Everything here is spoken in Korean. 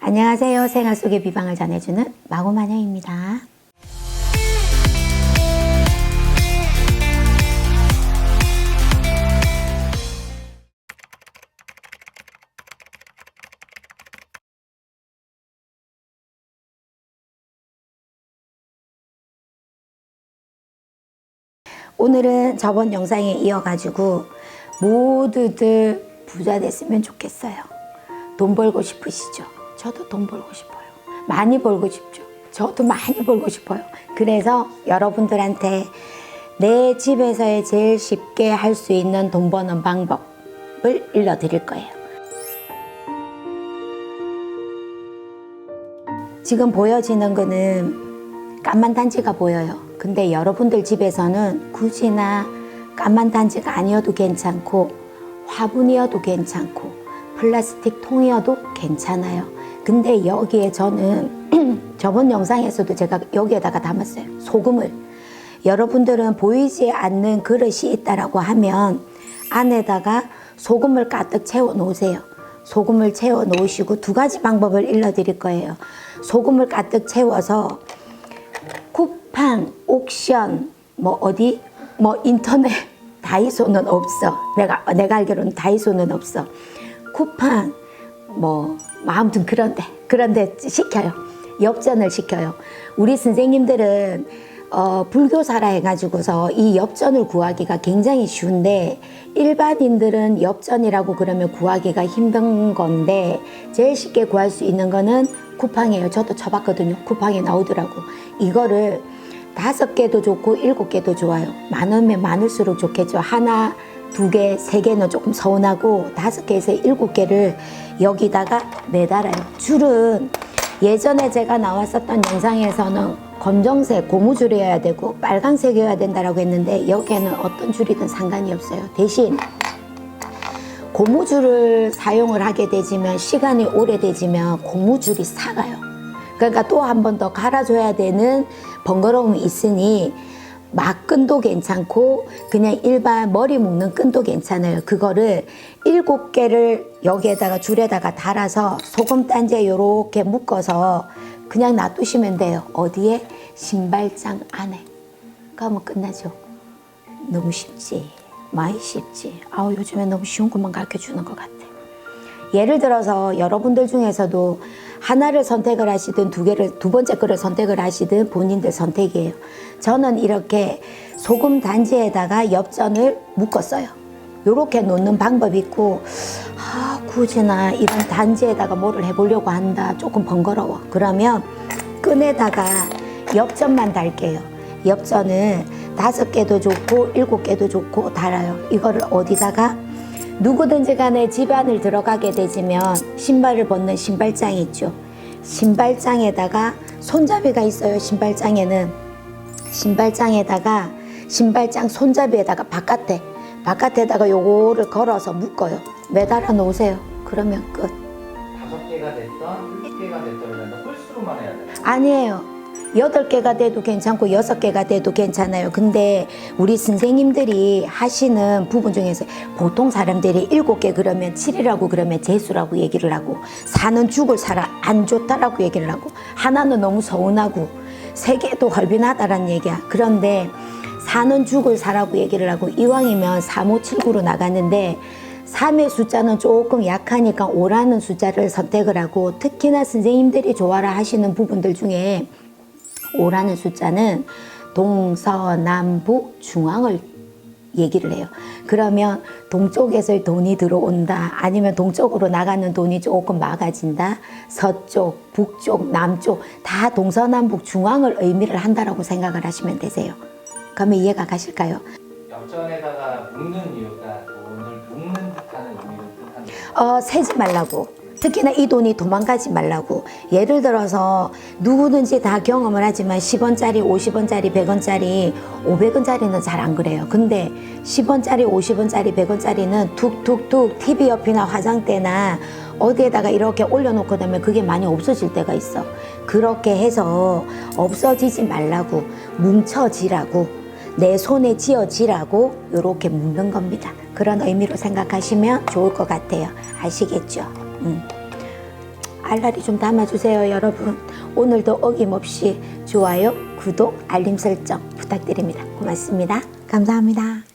안녕하세요. 생활 속의 비방을 전해주는 마고마녀입니다. 오늘은 저번 영상에 이어가지고 모두들 부자 됐으면 좋겠어요. 돈 벌고 싶으시죠? 저도 돈 벌고 싶어요. 많이 벌고 싶죠? 저도 많이 벌고 싶어요. 그래서 여러분들한테 내 집에서의 제일 쉽게 할 수 있는 돈 버는 방법을 일러드릴 거예요. 지금 보여지는 거는 까만 단지가 보여요. 근데 여러분들 집에서는 굳이나 까만 단지가 아니어도 괜찮고 화분이어도 괜찮고 플라스틱 통이어도 괜찮아요. 근데 여기에 저는 저번 영상에서도 제가 여기에다가 담았어요. 소금을. 여러분들은 보이지 않는 그릇이 있다라고 하면 안에다가 소금을 가득 채워 놓으세요. 소금을 채워 놓으시고 두 가지 방법을 일러 드릴 거예요. 소금을 가득 채워서 쿠팡, 옥션, 뭐 어디, 뭐 인터넷 다이소는 없어. 내가 내가 알기로는 다이소는 없어. 쿠팡, 뭐, 뭐 아무튼 그런데 그런데 시켜요. 엽전을 시켜요. 우리 선생님들은 어, 불교사라 해가지고서 이 엽전을 구하기가 굉장히 쉬운데 일반인들은 엽전이라고 그러면 구하기가 힘든 건데 제일 쉽게 구할 수 있는 거는 쿠팡이에요. 저도 쳐봤거든요. 쿠팡에 나오더라고. 이거를 다섯 개도 좋고 일곱 개도 좋아요. 많으면 많을수록 좋겠죠. 하나, 두 개, 세 개는 조금 서운하고 다섯 개에서 일곱 개를 여기다가 매달아요. 줄은 예전에 제가 나왔었던 영상에서는 검정색 고무줄이어야 되고 빨강색이어야 된다라고 했는데 여기에는 어떤 줄이든 상관이 없어요. 대신 고무줄을 사용을 하게 되지만 시간이 오래되지만 고무줄이 삭아요. 그러니까 또 한 번 더 갈아줘야 되는 번거로움이 있으니 막끈도 괜찮고 그냥 일반 머리 묶는 끈도 괜찮아요. 그거를 일곱 개를 여기에다가 줄에다가 달아서 소금 단지에 요렇게 묶어서 그냥 놔두시면 돼요. 어디에? 신발장 안에. 그러면 끝나죠. 너무 쉽지. 많이 쉽지. 아우 요즘에 너무 쉬운 것만 가르쳐 주는 것 같아. 예를 들어서 여러분들 중에서도 하나를 선택을 하시든 두 개를 두 번째 거를 선택을 하시든 본인들 선택이에요. 저는 이렇게 소금 단지에다가 엽전을 묶었어요. 요렇게 놓는 방법이 있고 아 굳이 나 이런 단지에다가 뭐를 해보려고 한다 조금 번거로워 그러면 끈에다가 엽전만 달게요 엽전은 다섯 개도 좋고 일곱 개도 좋고 달아요 이거를 어디다가 누구든지 간에 집 안을 들어가게 되지면 신발을 벗는 신발장이 있죠 신발장에다가 손잡이가 있어요 신발장에는 신발장에다가 신발장 손잡이에다가 바깥에 바깥에다가 요거를 걸어서 묶어요. 매달아 놓으세요. 그러면 끝. 다섯 개가 됐던 일곱 개가 됐던 이런 홀수로만 해야 돼. 아니에요. 여덟 개가 돼도 괜찮고 여섯 개가 돼도 괜찮아요. 근데 우리 선생님들이 하시는 부분 중에서 보통 사람들이 일곱 개 그러면 칠이라고 그러면 재수라고 얘기를 하고 사는 죽을 살아 안 좋다라고 얘기를 하고 하나는 너무 서운하고 세 개도 헐빈하다라는 얘기야. 그런데 사는 죽을 사라고 얘기를 하고 이왕이면 3579로 나갔는데 3의 숫자는 조금 약하니까 5라는 숫자를 선택을 하고 특히나 선생님들이 좋아라 하시는 부분들 중에 5라는 숫자는 동서남북 중앙을 얘기를 해요. 그러면 동쪽에서 돈이 들어온다. 아니면 동쪽으로 나가는 돈이 조금 막아진다. 서쪽, 북쪽, 남쪽 다 동서남북 중앙을 의미를 한다라고 생각을 하시면 되세요. 그러면 이해가 가실까요? 엽전에다가 묶는 이유가 돈을 묶는 듯하는 의미를 뜻하는. 어, 세지 말라고. 특히나 이 돈이 도망가지 말라고. 예를 들어서 누구든지 다 경험을 하지만 10원짜리, 50원짜리, 100원짜리, 500원짜리는 잘 안 그래요. 근데 10원짜리, 50원짜리, 100원짜리는 툭툭툭 TV 옆이나 화장대나 어디에다가 이렇게 올려놓고 나면 그게 많이 없어질 때가 있어. 그렇게 해서 없어지지 말라고 뭉쳐지라고 내 손에 쥐어지라고 이렇게 묶는 겁니다. 그런 의미로 생각하시면 좋을 것 같아요. 아시겠죠? 음. 알알이 좀 담아주세요, 여러분. 오늘도 어김없이 좋아요, 구독, 알림 설정 부탁드립니다. 고맙습니다. 감사합니다.